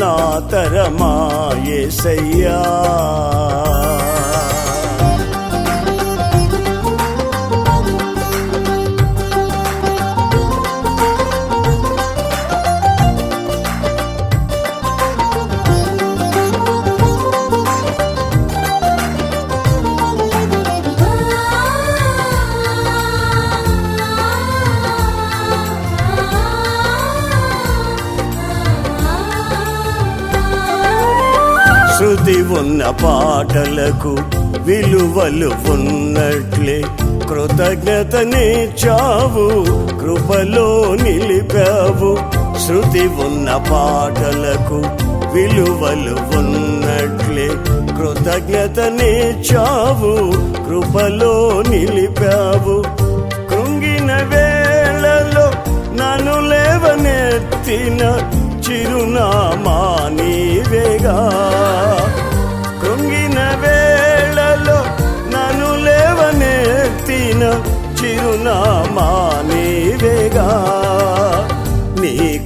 నా తరమా శృతి ఉన్న పాటలకు విలువలు ఉన్నట్లే. కృతజ్ఞతనిచ్చావు కృపలో నిలిపావు. శృతి ఉన్న పాటలకు విలువలు ఉన్నట్లే. కృతజ్ఞతనిచ్చావు కృపలో నిలిపావు. కృంగిన వేళలో నన్ను లేవనెత్తిన చిరునామా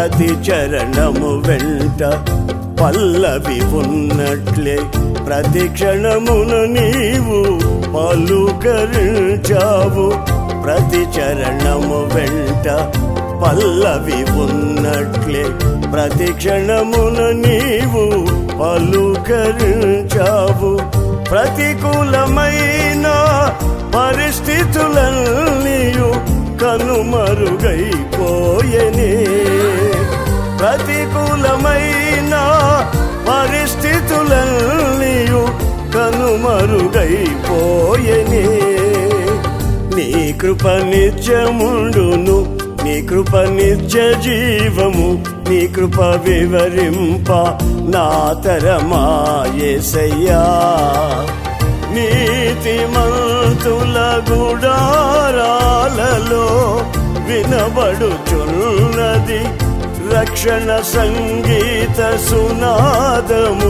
ప్రతి చరణము వెంట పల్లవి ఉన్నట్లే. ప్రతి క్షణమున నీవు పలుకరించావు. ప్రతి చరణము వెంట పల్లవి ఉన్నట్లే. ప్రతి క్షణమున నీవు పలుకరించావు. ప్రతికూలమైన పరిస్థితులన్నీయు కనుమరుగైపోయనే. ప్రతికూలమైన పరిస్థితులన్నీయు కనుమరుగైపోయనే నీ కృప నిత్యముండును నీ కృప నిత్య జీవము నీ కృప వివరింప నా తరమాయసయ్యా. నీతి మంతుల గుడారాలలో వినబడుచున్నది రక్షణ సంగీత సునాదము.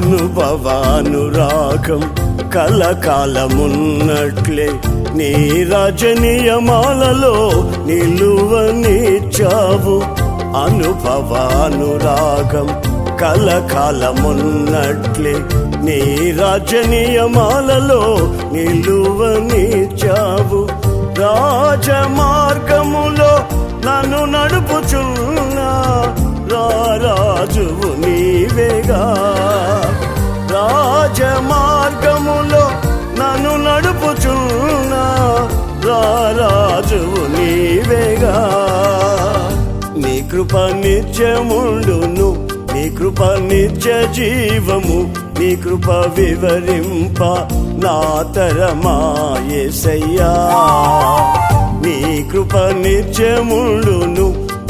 అనుభవానురాగం కలకాలమున్నట్లే. నీ రజనీయమాలలో నిలువనిచ్చావు అనుభవానురాగం కలకాలమున్నట్లే. నీ రాజనీయమాలలో నిలువనిచ్చావు రాజమార్గములో నన్ను నడుపుచున్నా రాజువు నీవేగా. నీవేగా నీ కృప నిత్యముండును నీ కృప నిత్య జీవము నీ కృప వివరింప నా తరమాయేసయ్యా నీ కృప నిత్యముండును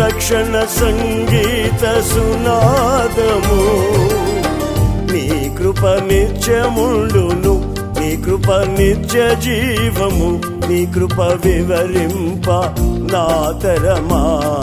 రక్షణ సంగీత సునాదము. నీ కృప నిత్యముండును నీ కృప నిత్య జీవము నీ కృప వివరింప నా తరమాయసయ్యా